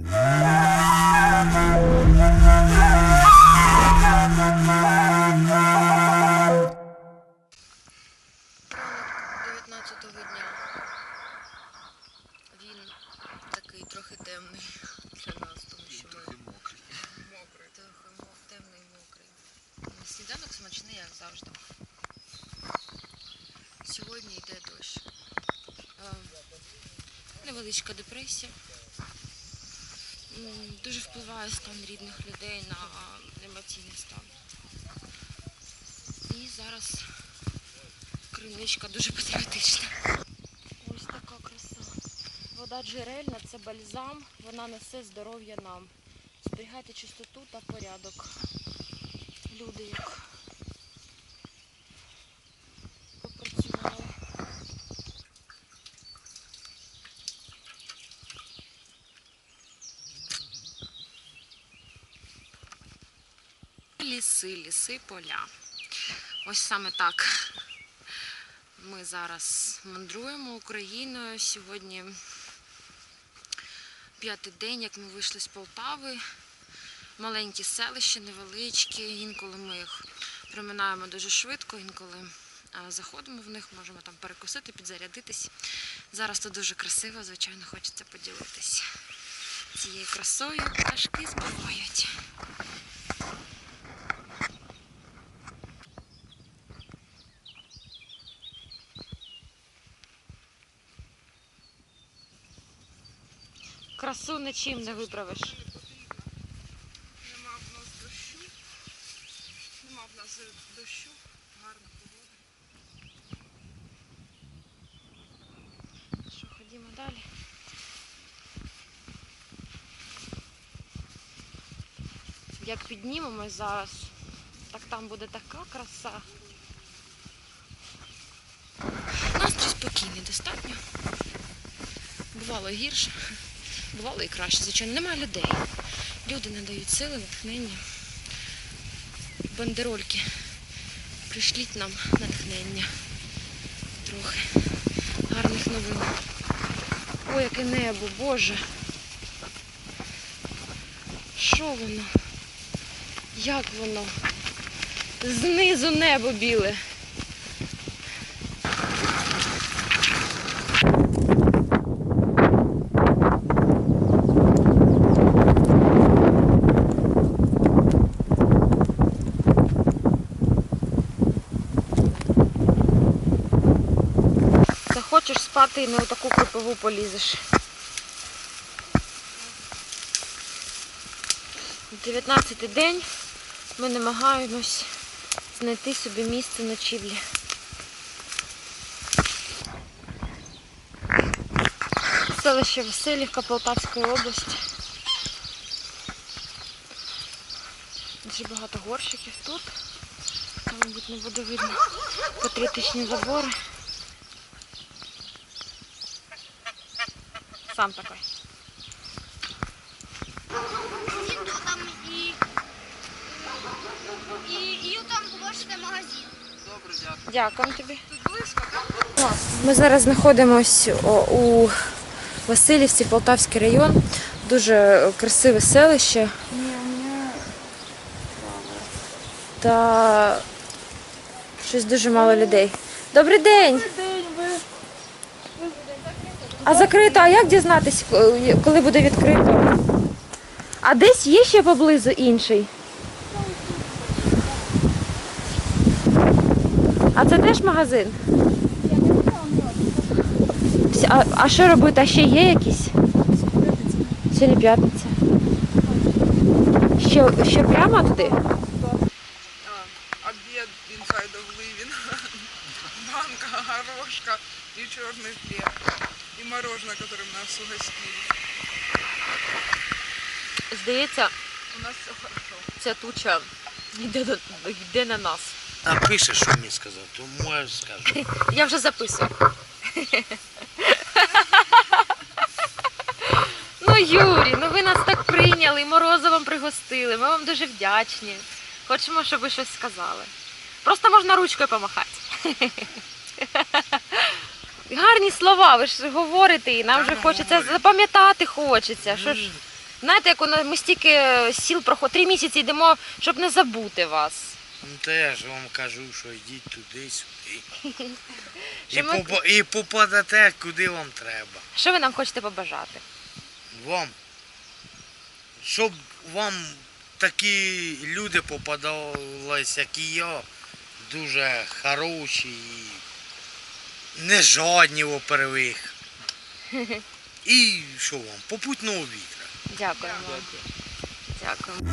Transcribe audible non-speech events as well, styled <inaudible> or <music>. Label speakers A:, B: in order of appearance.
A: 19-го дня. Він такий трохи темний для нас, тому що ми
B: мокрий.
A: мокрий, трохи мов темний мокрий. Сніданок смачний, як завжди. Сьогодні йде дощ. Е, Невеличка депресія. Дуже впливає стан рідних людей на емоційний стан. І зараз криничка дуже патріотична. Ось така краса. Вода джерельна це бальзам, вона несе здоров'я нам. Зберігайте чистоту та порядок. Люди як Ліси, ліси, поля. Ось саме так ми зараз мандруємо Україною. Сьогодні п'ятий день, як ми вийшли з Полтави. Маленькі селища, невеличкі. Інколи ми їх проминаємо дуже швидко, інколи заходимо в них, можемо там перекусити, підзарядитись. Зараз тут дуже красиво, звичайно, хочеться поділитись цією красою. Пташки збивають. Красу нічим не виправиш.
C: Нема в нас дощу. Нема в нас дощу. Гарна погода.
A: Що, ходімо далі. Як піднімемось зараз, так там буде така краса. Настрій спокійний достатньо. Бувало гірше, бувало і краще. Звичайно, немає людей. Люди надають сили, натхнення. Бандерольки. Пришліть нам натхнення. Трохи гарних новин. Ой, яке небо, Боже. Що воно? Як воно? Знизу небо біле. Захочеш спати і у таку крупову полізеш. 19-й день ми намагаємось знайти собі місце ночівлі. Селище Васильівка Полтавської області. Дуже багато горщиків тут. Там, мабуть, не буде видно патріотичні забори. Сам такой.
D: там і, і, і там побачите магазин.
B: Добре, дякую.
A: Дякую тобі.
C: Тут близько, так?
A: Ми зараз знаходимося у Васильівці, Полтавський район. Дуже красиве селище. Та щось дуже мало людей. Добрий день! А закрито, а як дізнатись, коли буде відкрито? А десь є ще поблизу інший? А це теж магазин? А, а що робити? А ще є якісь? Сьогодні п'ятниця. Що, що прямо туди?
C: Inside of living. Банка, горошка и черный хлеб. Мороженое, которым нас угостили.
A: Здається,
C: У нас все хорошо.
A: ця туча йде, до- йде на нас.
B: Напишеш, що мені сказав, то можеш скажу. <laughs>
A: Я вже записую. <laughs> Ну, Юрій, ну ви нас так прийняли, і морозивом пригостили. Ми вам дуже вдячні. Хочемо, щоб ви щось сказали. Просто можна ручкою помахати. <laughs> Гарні слова, ви ж говорите, і нам вже хочеться запам'ятати хочеться. Що ж, Знаєте, як воно, ми стільки сіл проходимо, три місяці йдемо, щоб не забути вас.
B: Ну то я ж вам кажу, що йдіть туди, сюди. <laughs> І,
A: Що ми-
B: попа- і попадете, куди вам треба.
A: Що ви нам хочете побажати?
B: Вам. Щоб вам такі люди попадались, як і я, дуже хороші і не жодні во первих. <laughs> І що вам? Попутного вітра.
A: Дякуємо. Дякуємо.